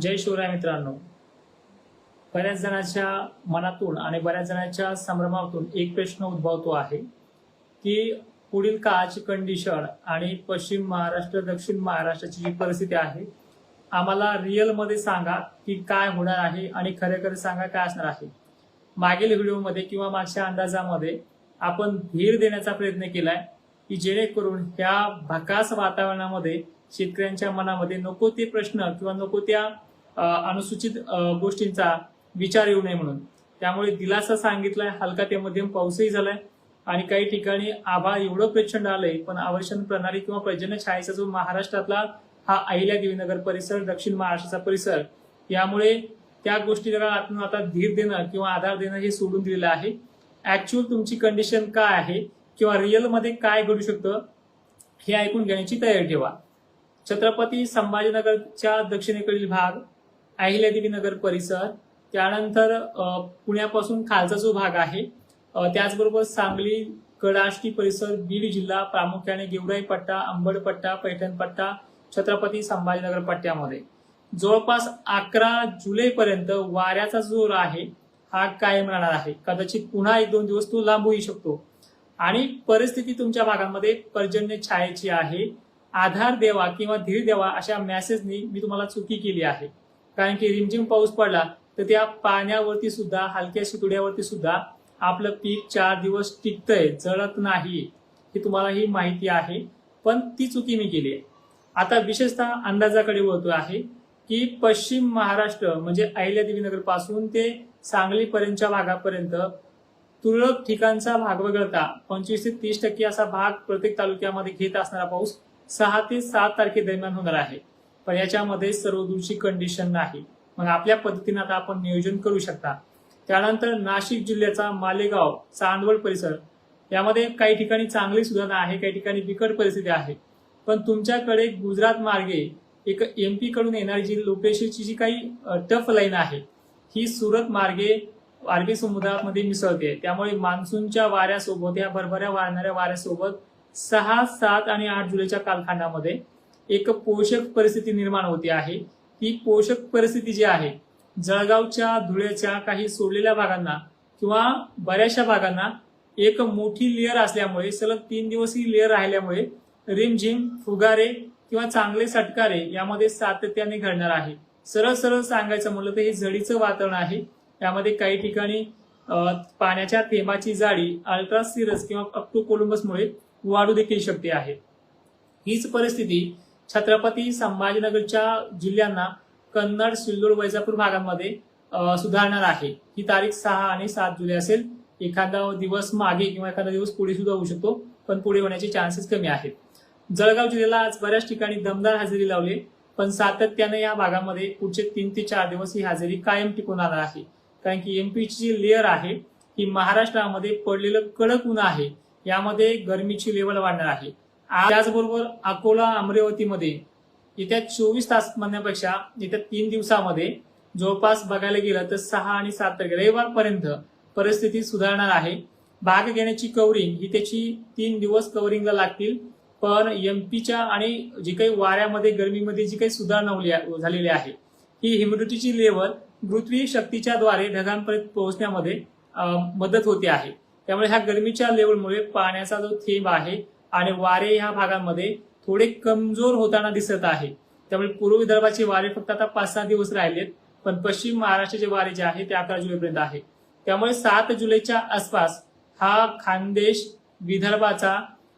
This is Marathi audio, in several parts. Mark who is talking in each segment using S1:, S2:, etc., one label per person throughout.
S1: जय शिवराय मित्रांनो. बऱ्याच जणांच्या मनातून आणि बऱ्याच जणांच्या संभ्रमातून एक प्रश्न उद्भवतो आहे की पुढील काळाची कंडिशन आणि पश्चिम महाराष्ट्र दक्षिण महाराष्ट्राची जी परिस्थिती आहे आम्हाला रिअलमध्ये सांगा की काय होणार आहे आणि खरे खरे सांगा काय असणार आहे. मागील व्हिडिओमध्ये किंवा मागच्या अंदाजामध्ये आपण धीर देण्याचा प्रयत्न केलाय की जेणेकरून ह्या भकास वातावरणामध्ये शेतकऱ्यांच्या मनामध्ये नको ते प्रश्न किंवा नको त्या अनुसूचित गोष्टींचा विचार येऊ नये म्हणून. त्यामुळे दिलासा सांगितलाय हलका ते मध्यम पाऊसही झालाय आणि काही ठिकाणी आभाळ एवढं प्रचंड आलंय पण आवर्षण प्रणाली किंवा पर्जन्य छायेचा जो महाराष्ट्रातला हा अहिल्या देवीनगर परिसर दक्षिण महाराष्ट्राचा परिसर यामुळे त्या गोष्टीला आपण आता धीर देणं किंवा आधार देणं हे सोडून दिलेलं आहे. ऍक्च्युअल तुमची कंडिशन काय आहे? किंवा रिअलमध्ये काय घडू शकतं? हे ऐकून घेण्याची तयारी ठेवा. छत्रपती संभाजीनगरच्या दक्षिणेकडील भाग अहिल्यादेवी नगर परिसर त्यानंतर पुण्यापासून खालचा जो भाग आहे त्याचबरोबर सांगली कडाष्टी परिसर बीड जिल्हा प्रामुख्याने गेवराई पट्टा अंबड पट्टा पैठण पट्टा छत्रपती संभाजीनगर पट्ट्यामध्ये. जवळपास अकरा जुलैपर्यंत वाऱ्याचा जोर आहे हा कायम राहणार आहे. कदाचित पुन्हा एक दोन दिवस तो लांबूही शकतो. आणि परिस्थिती तुमच्या भागामध्ये पर्जन्य छायेची आहे. आधार देवा किंवा धीर देवा अशा मेसेजनी मी तुम्हाला चुकी केली आहे. कारण की रिमझिम पाऊस पडला तर त्या पाण्यावरती सुद्धा हलक्या शितुड्यावरती सुद्धा आपलं पीक चार दिवस टिकतंय जळत नाही हे तुम्हाला ही माहिती आहे. पण ती चुकी मी केली आहे. आता विशेषतः अंदाजाकडे वळतो आहे की पश्चिम महाराष्ट्र म्हणजे अहिल्यादेवी नगरपासून ते सांगलीपर्यंतच्या भागापर्यंत तुरळक ठिकाणचा भाग वगळता पंचवीस ते तीस टक्के असा भाग प्रत्येक तालुक्यामध्ये घेत असणारा पाऊस सहा ते सात तारखेदरम्यान होणार आहे. पण याच्यामध्ये सर्व दूरची कंडिशन नाही. मग आपल्या पद्धतीने आता आपण नियोजन करू शकता. त्यानंतर नाशिक जिल्ह्याचा मालेगाव चांदवड परिसर यामध्ये काही ठिकाणी चांगली सुधारणा आहे काही ठिकाणी बिकट परिस्थिती आहे. पण तुमच्याकडे गुजरात मार्गे एक एमपी कडून येणारी जी लोकेशनची जी काही टफ लाईन आहे ही सुरत मार्गे अरबी समुद्रामध्ये मिसळते. त्यामुळे मान्सूनच्या वाऱ्यासोबत या भरभऱ्या वाहणाऱ्या वाऱ्यासोबत सहा सात आणि आठ जुलैच्या कालखंडामध्ये एक पोषक परिस्थिती निर्माण होते आहे. ही पोषक परिस्थिती जी आहे जळगावच्या धुळ्याच्या काही सोडलेल्या भागांना किंवा बऱ्याचशा भागांना एक मोठी लेअर असल्यामुळे सलग तीन दिवस ही लेअर राहिल्यामुळे रिमझिम फुगारे किंवा चांगले सटकारे यामध्ये सातत्याने घडणार आहे. सरळ सरळ सांगायचं म्हणलं तर हे झडीचं वातावरण आहे. यामध्ये काही ठिकाणी पाण्याच्या थेंबाची जाडी अल्ट्रा सिरस किंवा अप्टो कोलंबसमुळे वाढू देखील शकते आहे. हीच परिस्थिती छत्रपती संभाजीनगरच्या जिल्ह्यांना कन्नड सिल्लोड वैजापूर भागांमध्ये सुधारणार आहे. ही तारीख सहा आणि सात जुलै असेल. एखादा दिवस मागे किंवा एखादा दिवस पुढे सुद्धा होऊ शकतो पण पुढे होण्याचे चान्सेस कमी आहेत. जळगाव जिल्ह्याला आज बऱ्याच ठिकाणी दमदार हजेरी लावली पण सातत्याने या भागामध्ये पुढचे तीन ते चार दिवस ही हजेरी कायम टिकून राहणार आहे. कारण की एमपीची जी लेअर आहे ही महाराष्ट्रामध्ये पडलेलं कडक ऊन आहे. यामध्ये गरमीची लेवल वाढणार आहे. त्याचबरोबर अकोला अमरावतीमध्ये येत्या चोवीस तास म्हणण्यापेक्षा येत्या तीन दिवसामध्ये जवळपास बघायला गेलं तर सहा आणि सात तारखे रविवारपर्यंत परिस्थिती सुधारणार आहे. भाग घेण्याची कव्हरिंग ही त्याची तीन दिवस कव्हरिंगला लागतील. पण एमपीच्या आणि जी काही वाऱ्यामध्ये गरमीमध्ये जी काही सुधारणा झालेली आहे ही ह्युमिडिटीची लेवल पृथ्वी शक्तीच्या द्वारे ढगांपर्यंत पोहोचण्यामध्ये मदत होते आहे. त्यामुळे ह्या गरमीच्या लेवलमुळे पाण्याचा जो थेंब आहे आणि वारे ह्या भागांमध्ये थोडे कमजोर होताना दिसत आहे. त्यामुळे पूर्व विदर्भाचे वारे फक्त आता पाच सहा दिवस राहिलेत पण पश्चिम महाराष्ट्राचे वारे जे आहे ते अकरा जुलैपर्यंत आहे. त्यामुळे सात जुलैच्या आसपास हा खानदेश विदर्भाचा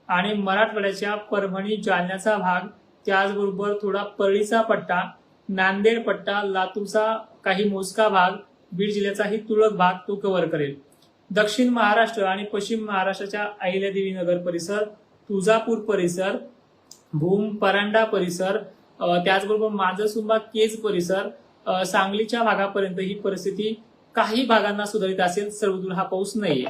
S1: आणि मराठवाड्याच्या परभणी जालन्याचा भाग त्याचबरोबर थोडा परळीचा पट्टा नांदेड पट्टा लातूरचा काही मोजका भाग बीड जिल्ह्याचाही तुरळक भाग तो कव्हर करेल. दक्षिण महाराष्ट्र आणि पश्चिम महाराष्ट्राच्या अहिल्यादेवी नगर परिसर तुळजापूर परिसर भूम परांडा परिसर त्याचबरोबर माजसुंबा केज परिसर सांगलीच्या भागापर्यंत ही परिस्थिती काही भागांना सुधारित असेल सर्वदूर हा पाऊस नाहीये.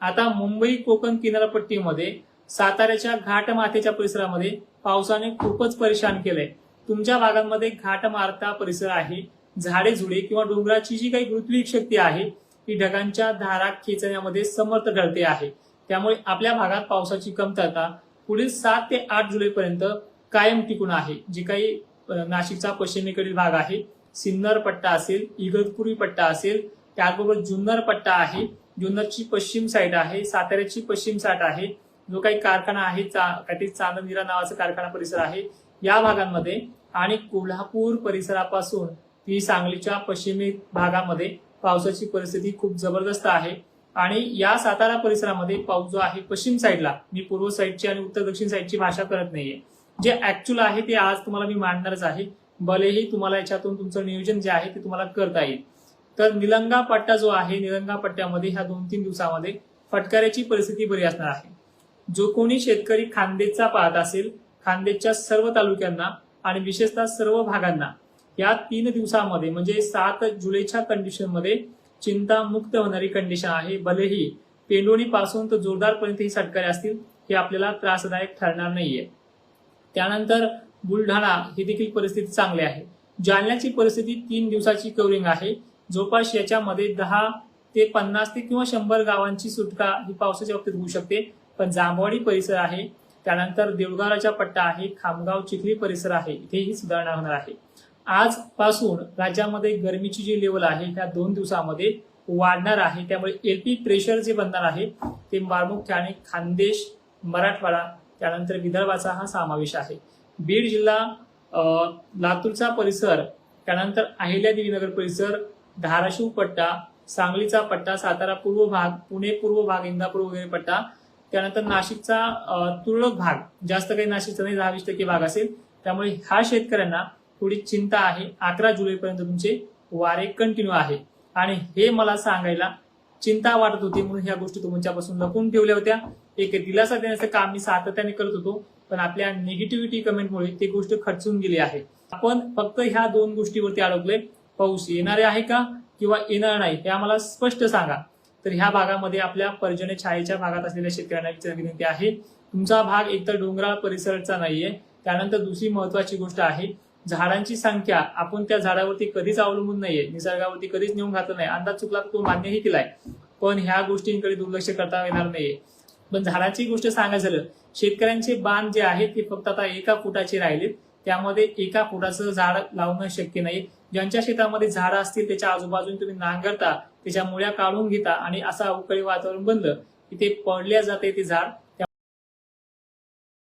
S1: आता मुंबई कोकण किनारपट्टीमध्ये साताऱ्याच्या घाटमाथेच्या परिसरामध्ये पावसाने खूपच परेशान केलंय. तुमच्या भागांमध्ये घाटमारता परिसर आहे झाडे झुडे किंवा डोंगराची जी काही पृथ्वी शक्ती आहे ही ढगांच्या धारा खेचण्यामध्ये समर्थ ठरते आहे. त्यामुळे आपल्या भागात पावसाची कमतरता पुढील सात ते आठ जुलैपर्यंत कायम टिकून आहे. जी काही नाशिकचा पश्चिमेकडील भाग आहे सिन्नर पट्टा असेल इगतपुरी पट्टा असेल त्याचबरोबर जुन्नर पट्टा आहे. जुन्नरची पश्चिम साईड आहे साताऱ्याची पश्चिम साईड आहे. जो काही कारखाना आहे चा- काहीतरी चांदनिरा नावाचा कारखाना परिसर आहे या भागांमध्ये आणि कोल्हापूर परिसरापासून ती सांगलीच्या पश्चिमी भागामध्ये पावसाची परिस्थिती खूप जबरदस्त आहे. आणि या सातारा परिसरामध्ये पाऊस जो आहे पश्चिम साईडला मी पूर्व साईडची आणि उत्तर दक्षिण साईडची भाषा करत नाहीये. जे ऍक्च्युअल आहे ते आज तुम्हाला मी मांडणारच आहे. भलेही तुम्हाला याच्यातून तुमचं नियोजन जे आहे ते तुम्हाला करता येईल. तर निलंगा पट्टा जो आहे निलंगा पट्ट्यामध्ये ह्या दोन तीन दिवसामध्ये फटकाऱ्याची परिस्थिती बरी असणार आहे. जो कोणी शेतकरी खानदेशचा पाहत असेल खानदेशच्या सर्व तालुक्यांना आणि विशेषतः सर्व भागांना या तीन दिवसामध्ये म्हणजे सात जुलैच्या कंडिशनमध्ये चिंतामुक्त होणारी कंडिशन आहे. भलेही पेंडोणी पासून तर जोरदारपर्यंत ही सटकारे असतील हे आपल्याला त्रासदायक ठरणार नाहीये. त्यानंतर बुलढाणा ही देखील परिस्थिती चांगली आहे. जालन्याची परिस्थिती तीन दिवसाची कवरिंग आहे. जवळपास याच्यामध्ये दहा ते पन्नास ते किंवा शंभर गावांची सुटका ही पावसाच्या बाबतीत होऊ शकते. पण जांभवाडी परिसर आहे. त्यानंतर देवगावचा पट्टा आहे. खामगाव चिखली परिसर आहे. इथेही सुधारणा होणार आहे. आजपासून राज्यामध्ये गरमीची जी लेवल आहे ह्या दोन दिवसामध्ये वाढणार आहे. त्यामुळे एलपी प्रेशर जे बनणार आहे ते प्रामुख्याने खानदेश मराठवाडा त्यानंतर विदर्भाचा हा समावेश आहे. बीड जिल्हा लातूरचा परिसर त्यानंतर अहिल्यादेवीनगर परिसर धाराशिव पट्टा सांगलीचा पट्टा सातारा पूर्व भाग पुणे पूर्व भाग इंदापूर वगैरे पट्टा त्यानंतर नाशिकचा तुरळक भाग जास्त काही नाशिकचा नाही दहा वीस टक्के भाग असेल. त्यामुळे ह्या शेतकऱ्यांना थोडी चिंता आहे. अकरा जुलैपर्यंत तुमचे वारे कंटिन्यू आहे. आणि हे मला सांगायला चिंता वाटत होती म्हणून ह्या गोष्टी तुमच्यापासून लपून ठेवल्या होत्या. एक दिलासा देण्याचं काम मी सातत्याने करत होतो पण आपल्या निगेटिव्हिटी कमेंटमुळे ती गोष्ट खर्चून गेली आहे. आपण फक्त ह्या दोन गोष्टीवरती अडकलोय. पाऊस येणारे आहे का किंवा येणार नाही हे आम्हाला स्पष्ट सांगा. तर ह्या भागामध्ये आपल्या पर्जन्य छायेच्या भागात असलेल्या शेतकऱ्यांना विनंती आहे. तुमचा भाग एकतर डोंगराळ परिसरचा नाहीये त्यानंतर दुसरी महत्वाची गोष्ट आहे झाडांची संख्या आपण त्या झाडावरती कधीच अवलंबून नाहीये निसर्गावरती कधीच नेऊन घातलं नाही. अंदाज चुकला तो मान्यही केलाय. पण ह्या गोष्टींकडे दुर्लक्ष करता येणार नाहीये. पण झाडाची गोष्ट सांगायचं झालं शेतकऱ्यांचे बांध जे आहेत ते फक्त आता एका फुटाचे राहिलेत. त्यामध्ये एका फुटाचं झाड लावणं शक्य नाही. ज्यांच्या शेतामध्ये झाडं असतील त्याच्या आजूबाजूने तुम्ही नांगरता त्याच्या मुळ्या काढून घेता आणि असं अवकाळी वातावरण बनलं की ते पडल्या जाते ते झाड.